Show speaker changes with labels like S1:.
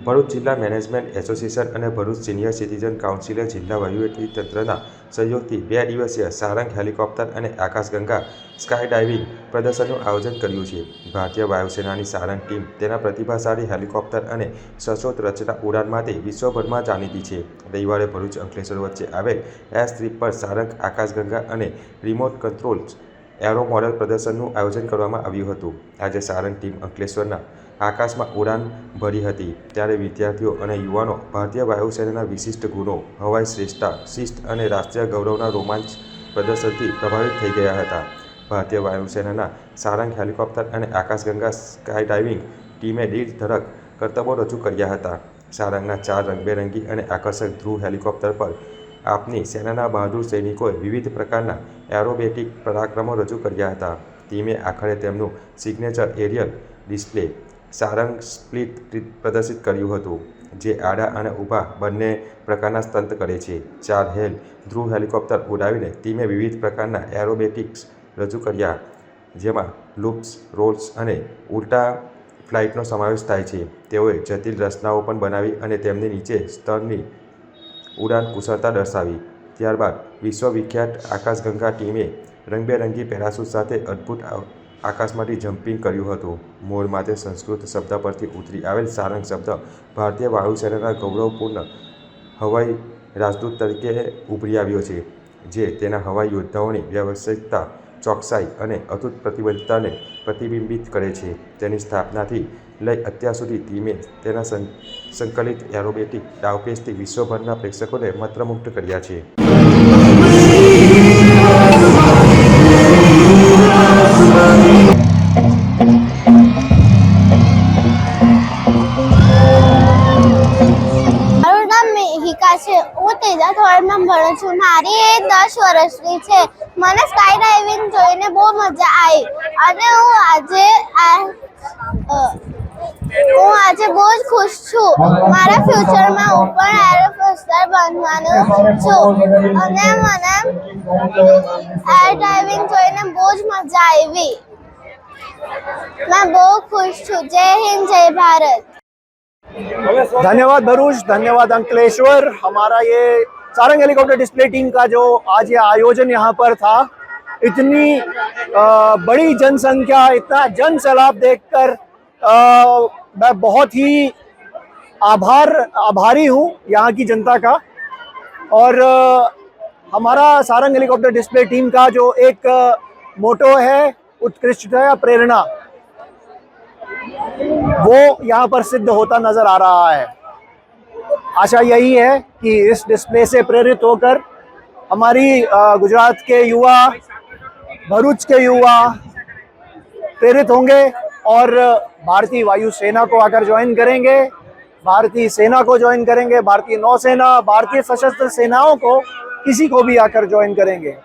S1: ભરૂચ જિલ્લા management association અને Bharuch senior citizen કાઉન્સિલે જિલ્લા વહીવટીતંત્રના સહયોગથી બે દિવસીય સારંગ હેલિકોપ્ટર અને આકાશગંગા સ્કાય ડાઇવિંગ પ્રદર્શનનું આયોજન કર્યું છે. ભારતીય વાયુસેનાની સારંગ ટીમ તેના પ્રતિભાશાળી હેલિકોપ્ટર અને સશોત રચના ઉડાન માટે વિશ્વભરમાં જાણીતી છે. રવિવારે ભરૂચ અંકલેશ્વર વચ્ચે આવેલ એસ સ્ટ્રીપ પર સારંગ, આકાશગંગા અને રિમોટ કંટ્રોલ એરો મોડેલ પ્રદર્શનનું આયોજન કરવામાં આવ્યું હતું. આજે સારંગ ટીમ અંકલેશ્વરના આકાશમાં ઉડાન ભરી હતી. ત્યારે વિદ્યાર્થીઓ અને યુવાનો ભારતીય વાયુસેનાના વિશિષ્ટ ગુણો, હવાઈ શ્રેષ્ઠતા, શિસ્ત અને રાષ્ટ્રીય ગૌરવના રોમાંચ પ્રદર્શનથી પ્રભાવિત થઈ ગયા હતા. ભારતીય વાયુસેનાના સારંગ હેલિકોપ્ટર અને આકાશગંગા સ્કાય ડાઇવિંગ ટીમે દીઢ ધડક કરતબો રજૂ કર્યા હતા. સારંગના ચાર રંગબેરંગી અને આકર્ષક ધ્રુવ હેલિકોપ્ટર પર આપની સેનાના બહાદુર સૈનિકોએ વિવિધ પ્રકારના એરોબેટિક પરાક્રમો રજૂ કર્યા હતા. ટીમે આખરે તેમનું signature aerial display Sarang split પ્રદર્શિત કર્યું હતું, જે આડા અને ઊભા બંને પ્રકારના સ્તંત કરે છે. ચાર હેલ, ધ્રુવ હેલિકોપ્ટર ઉડાવીને ટીમે વિવિધ પ્રકારના એરોબેટિક્સ રજૂ કર્યા, જેમાં લૂપ્સ રોલ્સ અને ઉલટા ફ્લાઇટનો સમાવેશ થાય છે. તેઓએ જટિલ રચનાઓ પણ બનાવી અને તેમની નીચે સ્તરની ઉડાન કુશળતા દર્શાવી. ત્યારબાદ વિશ્વવિખ્યાત આકાશગંગા ટીમે રંગબેરંગી પેરાસૂટ સાથે અદ્ભુત આકાશમાંથી જમ્પિંગ કર્યું હતું. મોર માટે સંસ્કૃત શબ્દ પરથી ઉતરી આવેલ સારંગ શબ્દ ભારતીય વાયુસેનાના ગૌરવપૂર્ણ હવાઈ રાજદૂત તરીકે ઉભરી આવ્યો છે, જે તેના હવાઈ યોદ્ધાઓની વ્યવસાયિકતા ચોકસાઈ અને અતૂટ પ્રતિબદ્ધતાને પ્રતિબિંબિત કરે છે. તેની સ્થાપનાથી લઈ અત્યાર સુધી ટીમે તેના સંકલિત એરોબેટિક ડાવપેચથી વિશ્વભરના પ્રેક્ષકોને મંત્રમુગ્ધ કર્યા છે.
S2: ત્રીજા ધોરણમાં ભણું છું મારી એજ દસ વર્ષની છે મને સ્કાય ડાઇવિંગ જોઈને બહુ મજા આવી અને હું આજે આ અ, હું આજે બહુ જ ખુશ છું મારા ફ્યુચરમાં હું પણ એરોફોસ્ટર બનવાનું છું અને મને એર ડાઇવિંગ જોઈને બહુ જ મજા આવી મેં બહુ ખુશ છું જય હિન્દ જય ભારત
S3: धन्यवाद भरूच धन्यवाद अंकलेश्वर हमारा ये सारंग हेलीकॉप्टर डिस्प्ले टीम का जो आज ये आयोजन यहाँ पर था इतनी अ, बड़ी जनसंख्या इतना जन सैलाब देखकर अ, मैं बहुत ही आभार आभारी हूँ यहाँ की जनता का। और अ, हमारा सारंग हेलीकॉप्टर डिस्प्ले टीम का जो एक अ, मोटो है उत्कृष्टता या प्रेरणा वो यहाँ पर सिद्ध होता नज़र आ रहा है। आशा यही है कि इस डिस्प्ले से प्रेरित होकर हमारी गुजरात के युवा, भरूच के युवा प्रेरित होंगे और भारतीय वायुसेना को आकर ज्वाइन करेंगे, भारतीय सेना को ज्वाइन करेंगे, भारतीय नौसेना, भारतीय सशस्त्र सेनाओं को, किसी को भी आकर ज्वाइन करेंगे।